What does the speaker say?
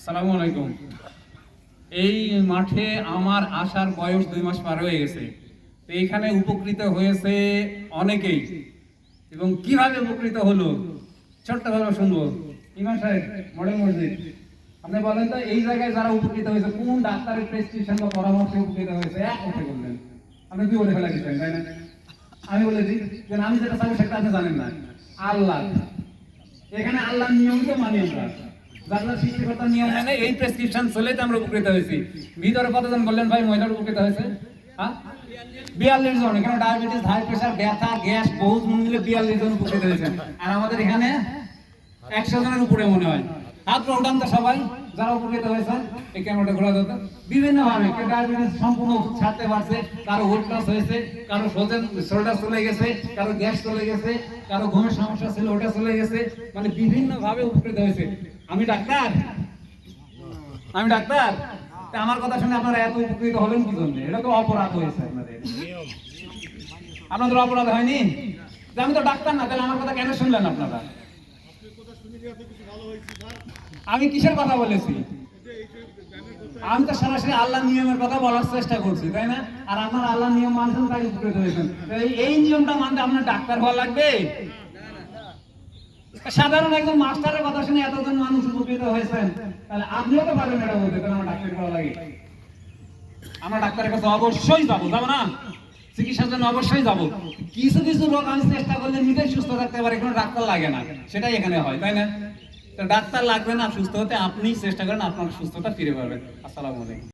আসসালামু আলাইকুম। এই মাঠে আমার আসার বয়স দুই মাস পার হয়ে গেছে। তো এইখানে উপকৃত হয়েছে অনেকেই। এবং কীভাবে উপকৃত হলো? ছোট্টভাবে শুনব। ইমাম সাহেব, মডেল মসজিদ। আপনি বলেন তো, এই জায়গায় যারা উপকৃত হয়েছে, কোন ডাক্তারের প্রেসক্রিপশন বা পরামর্শে উপকৃত হয়েছে? এক কথা বললেন। আপনি কি বলে ফেলা দিচ্ছেন তাই না? আমি বলে দিই যে আমি যেটা চাবো সেটা আপনি জানেন না, আল্লাহ। এখানে আল্লাহর নিয়ম তো মানি আমরা। যারা সৃষ্টিকর্তার নিয়ম মানে এই প্রেসক্রিপশন চলে তো আমরা উপকৃত হয়েছি। ভিতরে কতজন বললেন ভাই, মহিলার উপকৃত হয়েছে? হ্যাঁ বিয়াল্লিশ জন, এখানে ডায়াবেটিস হাই প্রেশার ব্যথা, গ্যাস, বহুত মিলে বিয়াল্লিশ জন উপকৃত হয়েছে। আর আমাদের এখানে একশো জনের উপরে মনে হয়। হাত উঠান তো সবাই। যারা উপকৃত হয়েছে এই ক্যামেরাটা ঘোরা দিত বিভিন্ন ভাবে ডায়াবেটিস সম্পূর্ণ ছাড়তে পারছে। কারও ওয়েট লস হয়েছে, কারও সোজেন শোল্ডার চলে গেছে, কারও গ্যাস চলে গেছে, কারও ঘুমের সমস্যা ছিল, ওটা চলে গেছে। মানে বিভিন্ন ভাবে উপকৃত হয়েছে। আমি ডাক্তার? আমি ডাক্তার? আমার কথা শুনে আপনারা এত উপকৃত হলেন কি জন্য এটা তো অপরাধ হয়েছে আপনাদের। আপনাদের অপরাধ হয়নি? আমি তো ডাক্তার না, তাহলে আমার কথা কেন শুনলেন আপনারা? আমি কিসের কথা বলেছি? আমি তো সরাসরি আল্লাহ নিয়মের কথা বলার চেষ্টা করছি, তাই না? আর আপনার আল্লাহ নিয়ম মানছেন তাই উপকৃত হয়েছেন। এই- নিয়মটা মানতে আপনার ডাক্তার হওয়া লাগবে? সাধারণ একজন মাস্টারের কথা শুনে এতজন মানুষ উপকৃত হয়েছেন, তাহলে আপনিও তো পারবেন এটা বলতে তাহলে আমার ডাক্তার করা লাগে। আমরা ডাক্তারের কাছে অবশ্যই যাব যাব না? চিকিৎসার জন্য অবশ্যই যাব। কিছু কিছু রোগ আমি চেষ্টা করলে নিজেই সুস্থ থাকতে পারে, কোনো ডাক্তার লাগে না। সেটাই এখানে হয়, তাই না? তো ডাক্তার লাগবে না, সুস্থ হতে আপনি চেষ্টা করেন, আপনার সুস্থতা ফিরে পাবেন। আসসালামু আলাইকুম।